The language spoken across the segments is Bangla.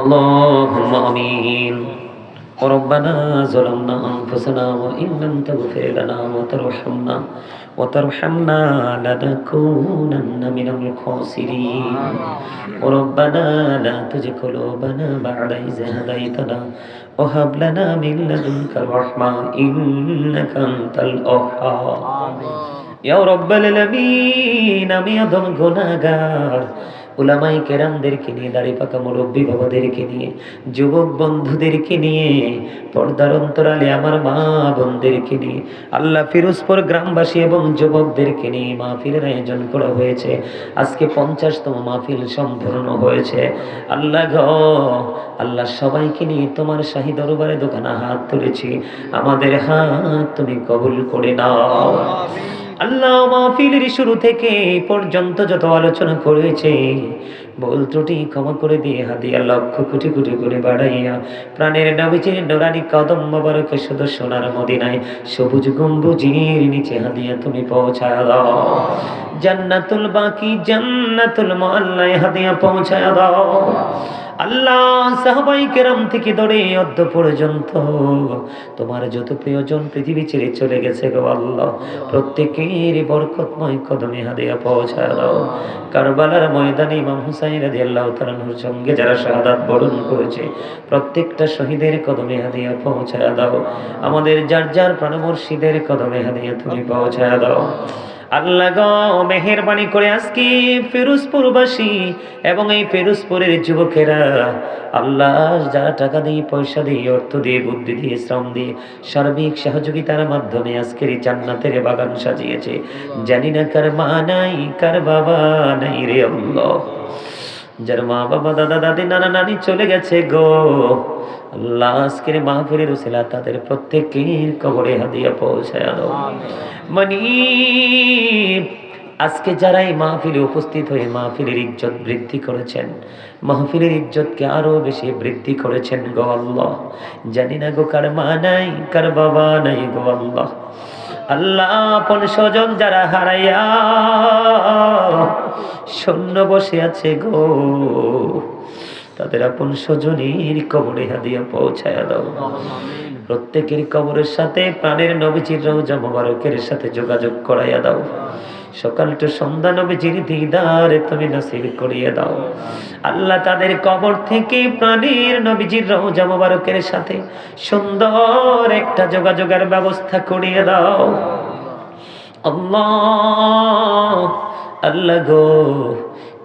اللهم آمين ربنا ظلمنا أنفسنا وإن لم تغفر لنا وترحمنا وترحمنا لنكونن من الخاسرين ربنا لا تزغ قلوبنا بعد إذ هديتنا وهب لنا من لدنك الرحمة إنك أنت الوهاب ইয়া রব্বাল আলামিন আমি আদম গুনাহগার উলামাই কেরামদেরকে নিয়ে, দাড়ি পাকা মুরব্বী বাবাদেরকে নিয়ে, যুবক বন্ধুদেরকে নিয়ে, পর্দার অন্তরালে আমার মা বোনদেরকে নিয়ে, আল্লাহ ফিরোজপুর গ্রামবাসী এবং যুবকদেরকে নিয়ে মাহফিলের আয়োজন করা হয়েছে। আজকে পঞ্চাশতম মাহফিল সম্পূর্ণ হয়েছে। আল্লাহ ঘ আল্লাহ সবাইকে নিয়ে তোমার শাহী দরবারে দোকানে হাত তুলেছি। আমাদের হাত তুমি কবুল করে নাও। আল্লাহ মাহফিলের শুরু থেকে পর্যন্ত যত আলোচনা করেছে বল ত্রুটি ক্ষমা করে দিয়ে হাদিয়া লক্ষ কোটি কোটি করে বাড়াইয়া প্রাণের নবীজির নোরানি কদম মোবারকে শুধু সোনার মদিনায় সবুজ গম্বুজির নিচে হাদিয়া তুমি পৌঁছায় দাও। জান্নাতুল বাকি জান্নাতুল মোয়াল্লায় হাদিয়া পৌঁছায় দাও। আল্লাহ সাহবাই থেকে ধরে পর্যন্ত। তোমার যত প্রিয়জন পৃথিবী ছেড়ে চলে গেছে গো আল্লাহ, প্রত্যেকের কদমে দাও। কারবালার ময়দানে সঙ্গে যারা শাহাদাত বরণ করেছে, প্রত্যেকটা শহীদের কদমে হাদিয়া পৌঁছায় দাও। আমাদের যার যার প্রাণমর্শীদের কদমে হাদিয়া তুমি পৌঁছায় দাও। আল্লাহ গো, মেহেরবানি করে আজকে ফিরোজপুরবাসী এবং এই ফিরোজপুরের যুবকেরা, আল্লাহ যারা টাকা দিয়ে, পয়সা দিয়ে, অর্থ দিয়ে, বুদ্ধি দিয়ে, শ্রম দিয়ে, সার্বিক সহযোগিতার মাধ্যমে আজকের এই জান্নাতের বাগান সাজিয়েছে। জানি না কার মা নাই, কার বাবা নাই রে আল্লাহ। যার মা বাবা দাদা দাদি নানা নানি চলে গেছে গো। আল্লাহ আজকের মাহফিলের উসিলা তাদের প্রত্যেকের কবরে হাদিয়া পৌঁছায় মানি আজকে যারা এই মাহফিলে উপস্থিত হয়ে মাহফিলের ইজ্জত বৃদ্ধি করেছেন মাহফিলের ইজ্জতকে আরও বেশি বৃদ্ধি করেছেন গো আল্লাহ। জানি না গো কার মা নাই কার বাবা নাই গো আল্লাহ। আল্লাহ আপন স্বজন যারা হারাইয়া শূন্য বসে আছে গো, তাদের আপন স্বজনীর কবরে হাদিয়া পৌঁছায় দাও। প্রত্যেকের কবরের সাথে প্রাণের নবীজির রং মোবারকের সাথে যোগাযোগ করাইয়া দাও। সকাল টু সন্ধ্যা নবীজির দিদারে তুমি নসিব করিয়ে দাও। আল্লাহ তাদের কবর থেকে প্রাণীর নবীজির রোজা মোবারকের সাথে সুন্দর একটা যোগাযোগের ব্যবস্থা করিয়ে দাও। আল্লাহ আল্লাহ গো,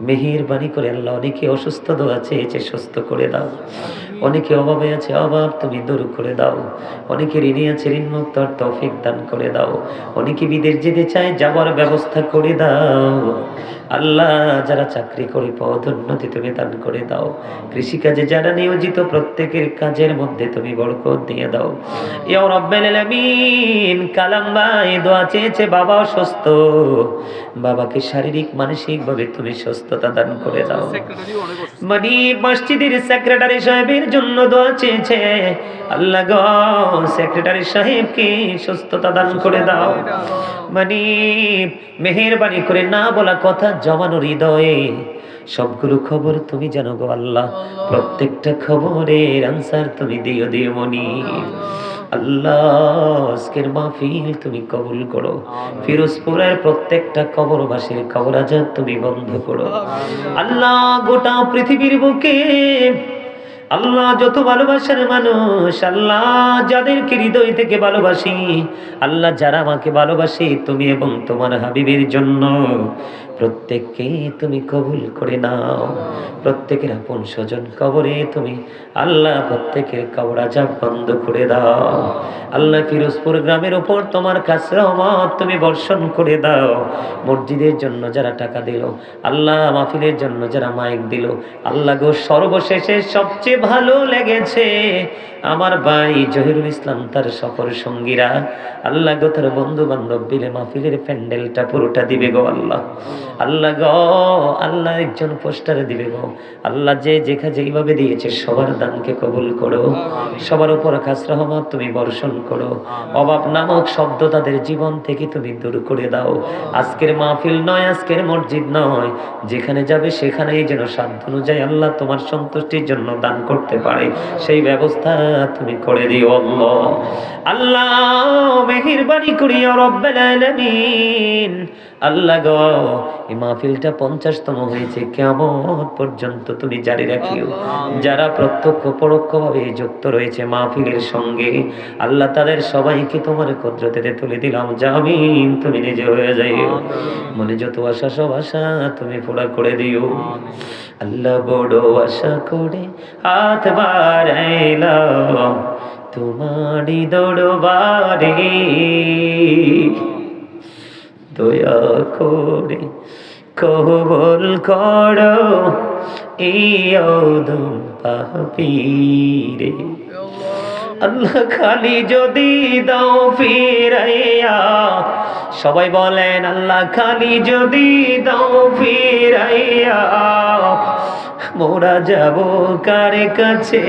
মেহেরবানি করে আল্লাহ অনেকে অসুস্থ দোয়া চেয়েছে সুস্থ করে দাও। অনেকে অভাবে আছে, অভাব তুমি দূর করে দাও। অনেকে ঋণে আছে, ঋণ মুক্ত আর তৌফিক দান করে দাও। অনেকে বিদেশ যেতে চায়, যাওয়ার ব্যবস্থা করে দাও। আল্লাহ, যারা চাকরি করে পদোন্নতি তুমি দান করে দাও। কৃষিকাজে যারা নিয়োজিত, প্রত্যেকের কাজের মধ্যে তুমি বরকত দিয়ে দাও। ইয়া রাব্বাল আলামিন, কালাম ভাই, দোয়া চেয়েছে, বাবা অসুস্থ। বাবাকে শারীরিক মানসিক ভাবে তুমি সুস্থতা দান করে দাও। মানে মসজিদের সেক্রেটারি সাহেবের জন্য দোয়া চেয়েছে। আল্লাহ গো, সেক্রেটারি সাহেবকে সুস্থতা দান করে দাও। মানে মেহেরবানি করে না বলা কথা জমানো হৃদয়ে। সবগুলো খবর তুমি জানো গো আল্লাহ। প্রত্যেকটা খবরের আনসার তুমি দিও দিও মনি। আল্লাহ। আজকের মাহফিল তুমি কবুল করো। ফিরোজপুরের প্রত্যেকটা কবরবাসীর কবর আজাদ তুমি বন্ধ করো। আল্লাহ গোটা পৃথিবীর বুকে আল্লাহ যত ভালোবাসার মানুষ, আল্লাহ যাদেরকে হৃদয় থেকে ভালোবাসি, আল্লাহ যারা আমাকে ভালোবাসে, তুমি এবং তোমার হাবিবের জন্য। প্রত্যেককে তুমি কবুল করে নাও। প্রত্যেকের আপন স্বজন কবরে তুমি আল্লাহ প্রত্যেকের কবর আজাব বন্ধ করে দাও। আল্লাহ ফিরোজপুর গ্রামের ওপর তোমার কাছে তুমি বর্ষণ করে দাও। মসজিদের জন্য যারা টাকা দিল, আল্লাহ মাহফিলের জন্য যারা মাইক দিল, আল্লাহ গো সর্বশেষে সবচেয়ে ভালো লেগেছে। আমার ভাই জহিরুল ইসলাম তার সফর সঙ্গীরা, আল্লাহ গো তার বন্ধু বান্ধব বিলে মাহফিলের প্যান্ডেলটা পুরোটা দিবে গো আল্লাহ। আল্লাহ গ আল্লাহ একজন পোস্টারে দিবে গো। আল্লাহ যে যেখা যেইভাবে দিয়েছে সবার দানকে কবুল করো। সবার উপর খাস রহমত তুমি বর্ষণ করো। অভাব নামক শব্দ তাদের জীবন থেকে তুমি দূর করে দাও। আজকের মাহফিল নয় আজকের মসজিদ নয়। যেখানে যাবে সেখানেই যেন সাধ্য অনুযায়ী আল্লাহ তোমার সন্তুষ্টির জন্য দান করতে পারে। সেই ব্যবস্থা তুমি করে দিও আল্লাহ। আল্লাহ মেহেরবানি করিও রব্বাল আলামিন। আল্লাহ গো এই মাহফিলটা পঞ্চাশতম হয়েছে কেমন পর্যন্ত তুমি জারি রাখিও। যারা প্রত্যক্ষ পরোক্ষভাবে যুক্ত রয়েছে মাহফিলের সঙ্গে আল্লাহ তাদের সবাইকে তোমার কদ্রতে তুলে দিলাম জামিন তুমি নিজে হয়ে যাইও। মনে যত আশা সব আশা তুমি পুরা করে দিও। আল্লাহ বড় আশা করে হাত বাড়াইলাম তোমারই দরবারে। দয়া করে কবল করো পাপীরে। আল্লাহ খালি যদি দাও ফিরাইয়া, সবাই বলেন, আল্লাহ খালি যদি দাও ফিরাইয়া, মোরা যাব কার কাছে?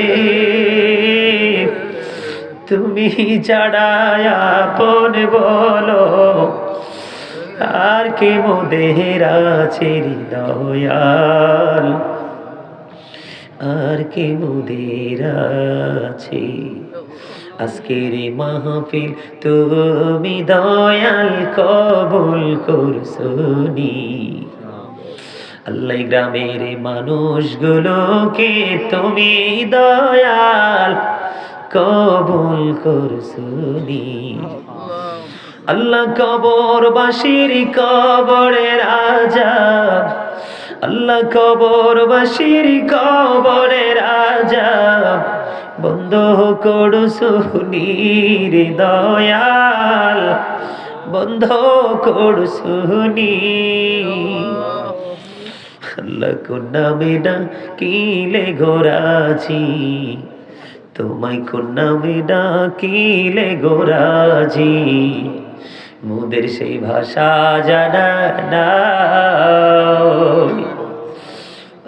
তুমি ছাড়ায়া পন বলো আর কে মোদের আছে হৃদয়াল আর। কে মোদের আছে? আজকের মাহফিল তুমি দয়াল কবুল করছনি আল্লাহ গ্রামের মানুষগুলোকে তুমি দয়াল কবুল করছনি আল্লাহ কবর বাসির কবরের আজাব। আল্লাহ কবর বাসির কবরের আজাব। বন্ধ করু সুনির দয়াল। বন্ধ করু সুনি আল্লাহ কোন না কিলে গোরাছি তোমায় কোন নামে ডাকিলে গোরাজি। মুদের সেই ভাষা জানা না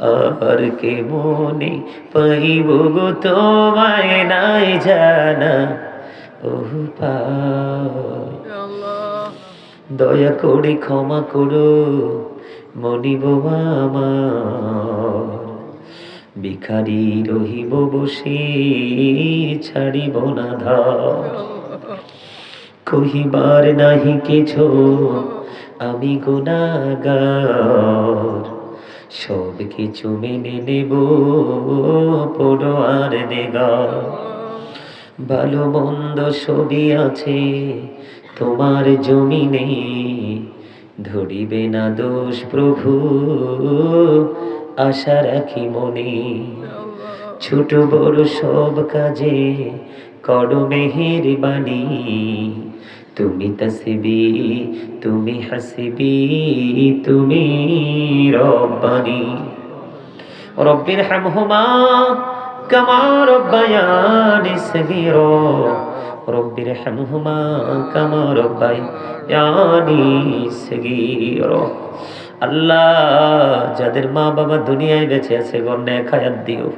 আর কে মনে পাইব গো তোমায় নাই জানা? ও দয়া করে ক্ষমা করো মনিব আমার। ভিখারি রহিব বসে, ছাড়িব না ধর। কহিবার নাহি কিছু। আমি গুণাগার, সব কিছু মেনে নেব পড়ো আর দেগা ভালো মন্দ সবই আছে, তোমার জমিনে ধরিবে না দোষ প্রভু, আশা রাখি মনে। ছোট বড় সব কাজে করো মেহের বাণী তুমি তসবি, তুমি হাসিবি, তুমি রব্বানি। রব্বির হামহুমা কামা রব্বায়ানি সগীরা। রব্বির হামহুমা কামা রব্বায়ানি সগীরা। আল্লাহ, যাদের মা বাবা দুনিয়ায় বেঁচে আছে, গণ্যে খায়াত দিও।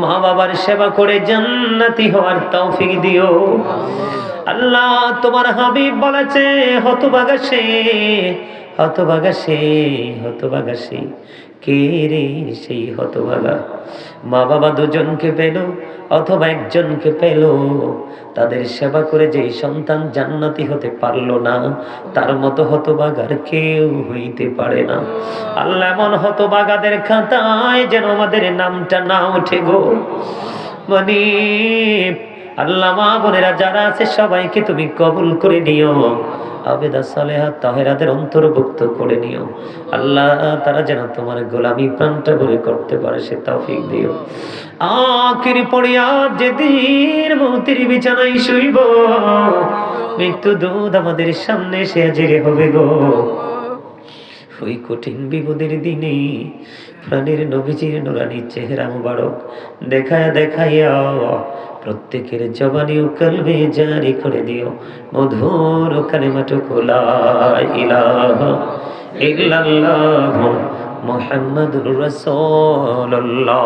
মা বাবার সেবা করে জান্নাতি হওয়ার তৌফিক দিও। আল্লাহ তোমার হাবিব বলেছে হতবাগা সে হতবাগা সে। কে রে সেই হতভাগা? মা বাবা দুজনকে পেল, অথবা একজনকে পেল। তাদের সেবা করে যে সন্তান জান্নাতি হতে পারল না, তার মতো হতবাগার কেউ হইতে পারে না। আল্লাহ এমন হতবাগাদের খাতায় যেন আমাদের নামটা না ওঠে গো। মানে আল্লাহ মা বোনেরা যারা আছে সবাইকে তুমি কবুল করে নিও। আবেদা সালেহা তাহেরাদের অন্তর্ভুক্ত করে নিও। আল্লাহ তারা যেন তোমার গোলামি প্রাণটা ভরে করতে পারে, সে তৌফিক দিও। আখির পড়িয়া যেদিন মৌতির বিছানায় শুইব, মৃত্যু দুধ আমাদের সামনে সে জেগে হবে গো। ওই কঠিন বিপদের দিনে প্রাণের নবীজির নুরানি চেহারা মুবারক দেখায় দেখাইয়া প্রত্যেকের জবানিও ও কলবে জারি করে দিও। মধুর কালেমাটুকু লা ইলাহা ইল্লাল্লাহ মুহাম্মাদুর রাসূলুল্লাহ।